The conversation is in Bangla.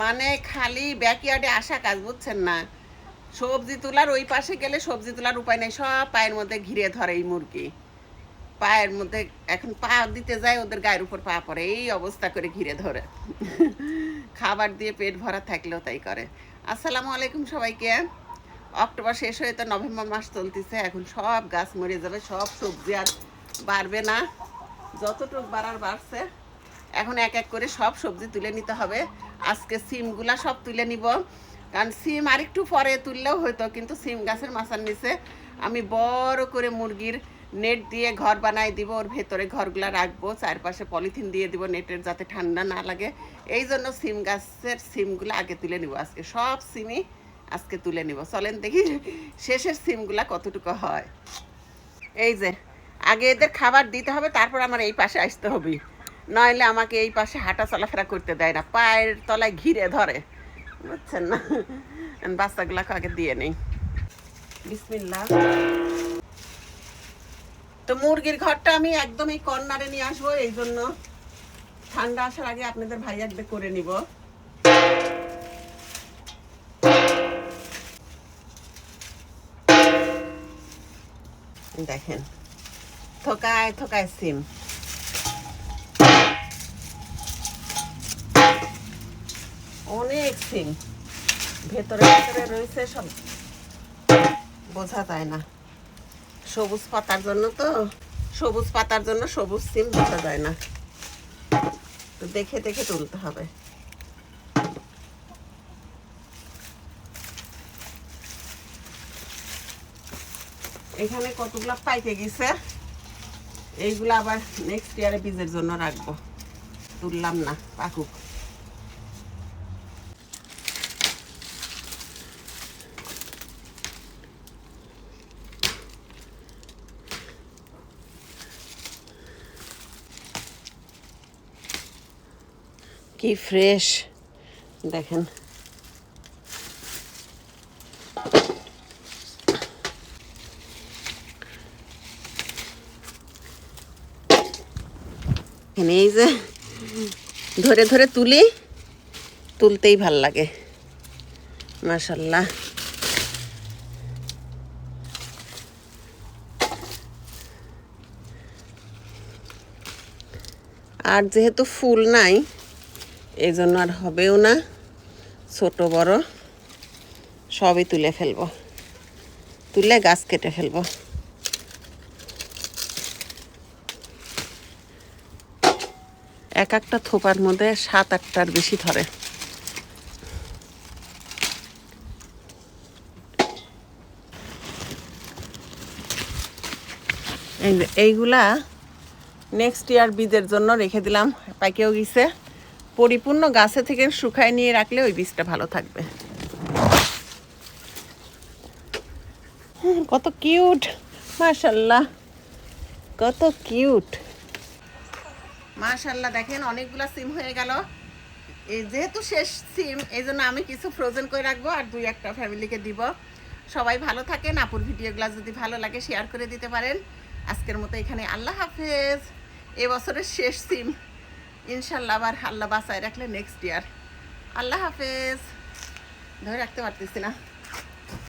মানে খালি ব্যাকইয়ার্ডে আসা কাজ, বুঝছেন না? সবজি তোলার ওই পাশে গেলে সবজি তোলার উপায় নেই, সব পায়ের মধ্যে ঘিরে ধরে এই মুরগি। পায়ের মধ্যে এখন পা দিতে যায়, ওদের গায়ের উপর পা পড়ে, এই অবস্থা করে ঘিরে ধরে। খাবার দিয়ে পেট ভরা থাকলেও তাই করে। আসসালামু আলাইকুম সবাইকে। অক্টোবর শেষ হয়ে তো নভেম্বর মাস চলতেছে, এখন সব গাছ মরে যাবে, সব সবজি আর বাড়বে না। যতটুকু বাড়ার বাড়ছে। এখন এক এক করে সব সবজি তুলে নিতে হবে। আজকে সিমগুলা সব তুলে নিব। কারণ সিম আরেকটু পরে তুললেও হতো কিন্তু সিম গাছের মাথার নিচে আমি বড় করে মুরগির নেট দিয়ে ঘর বানাই দিব। ওর ভেতরে ঘরগুলা রাখব, চারপাশে পলিথিন দিয়ে দিব নেটের যাতে ঠান্ডা না লাগে। এই জন্য সিম গাছের সিমগুলো আগে তুলে নিব আজকে। সব সিমই আজকে তুলে নিব। চলেন দেখি শেষের সিমগুলা কতটুকু হয়। এই যে, আগে এদের খাবার দিতে হবে, তারপর আমার এই পাশে আসতে হবে। নইলে আমাকে এই পাশে হাঁটা চলাফেরা করতে দেয় না, পায়ের তলায় ঘিরে ধরে, বুঝছেন না? বাচ্চাগুলাকে আগে দিয়ে নেই। বিসমিল্লাহ। তো মুরগির ঘরটা আমি একদম এই কর্নারে নিয়ে আসব, এই জন্য ঠান্ডা আসার আগে আপনাদের ভাই একবার করে নিব। দেখেন, থোকায় থোকায় সিম। সিম ভেতরে ভেতরে রয়েছে সব। বোঝা যায় না। সবুজ পাতার জন্য তো, সবুজ পাতার জন্য সবুজ সিম বোঝা যায় না। তো দেখে দেখে তুলতে হবে। এখানে কতগুলো পাইকে গেছে? এইগুলো আবার নেক্সট ইয়ারে বীজের জন্য রাখব। তুললাম না, পাকুক। কি ফ্রেশ দেখেন, এই যে ধরে ধরে তুলি, তুলতেই ভালো লাগে। মাশাল্লাহ। আর যেহেতু ফুল নাই এই জন্য আর হবেও না। ছোট, বড়, সবই তুলে ফেলব। তুলে গাছ কেটে ফেলব। এক একটা থোপার মধ্যে সাত আটটার বেশি ধরে। এই এইগুলা নেক্সট ইয়ার বীজের জন্য রেখে দিলাম। পাইকেও গেছে। পরিপূর্ণ গাছে থেকে শুকায় নিয়ে রাখলে ওই বীজটা ভালো থাকবে। কত কিউট মাশাল্লাহ কত কিউট। মাশাল্লাহ দেখেন অনেকগুলা সিম হয়ে গেল। এই যেহেতু শেষ সিম এই জন্য আমি কিছু ফ্রোজেন করে রাখব আর দুই একটা ফ্যামিলিকে দিব। সবাই ভালো থাকেন, আপুর ভিডিওগুলো যদি ভালো লাগে শেয়ার করে দিতে পারেন। আজকের মতো এখানে, আল্লাহ হাফেজ। এবছরের শেষ সিম। ইনশাল্লাহ আবার আল্লাহ বাসায় রাখলে নেক্সট ইয়ার আল্লাহ হাফেজ। ধরে রাখতে পারতেছি না।